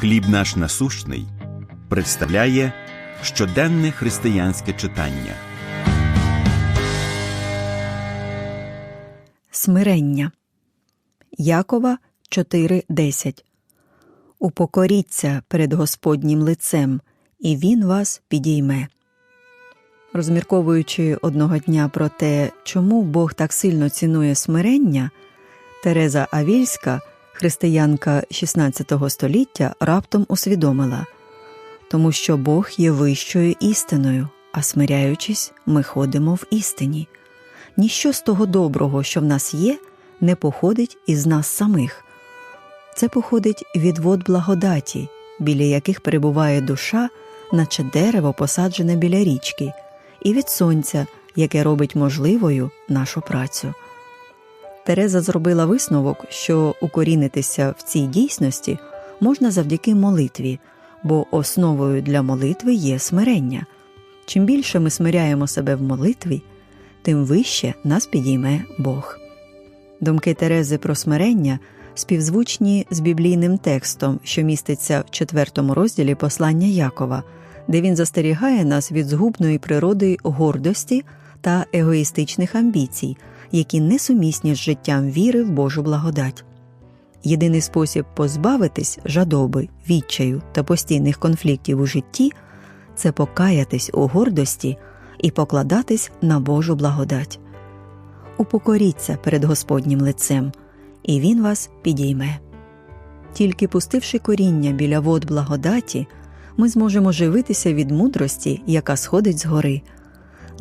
Хліб наш насущний представляє щоденне християнське читання. Смирення Якова 4.10 Упокоріться перед Господнім лицем, і Він вас підійме. Розмірковуючи одного дня про те, чому Бог так сильно цінує смирення, Тереза Авільська, християнка XVI століття, раптом усвідомила тому що Бог є вищою істиною, а смиряючись, ми ходимо в істині. Ніщо з того доброго, що в нас є, не походить із нас самих. Це походить від вод благодаті, біля яких перебуває душа, наче дерево, посаджене біля річки, і від сонця, яке робить можливою нашу працю. Тереза зробила висновок, що укорінитися в цій дійсності можна завдяки молитві, бо основою для молитви є смирення. Чим більше ми смиряємо себе в молитві, тим вище нас підійме Бог. Думки Терези про смирення співзвучні з біблійним текстом, що міститься в четвертому розділі послання Якова, де він застерігає нас від згубної природи гордості та егоїстичних амбіцій, які несумісні з життям віри в Божу благодать. Єдиний спосіб позбавитись жадоби, відчаю та постійних конфліктів у житті це покаятись у гордості і покладатись на Божу благодать. Упокоріться перед Господнім лицем, і Він вас підійме. Тільки пустивши коріння біля вод благодаті, ми зможемо живитися від мудрості, яка сходить з гори.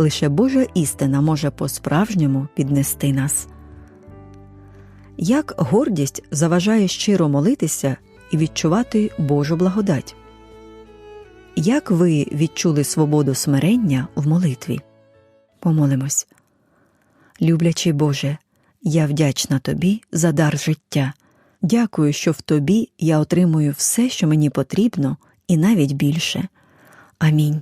Лише Божа істина може по-справжньому піднести нас. Як гордість заважає щиро молитися і відчувати Божу благодать? Як ви відчули свободу смирення в молитві? Помолимось. Люблячий Боже, я вдячна Тобі за дар життя. Дякую, що в Тобі я отримую все, що мені потрібно, і навіть більше. Амінь.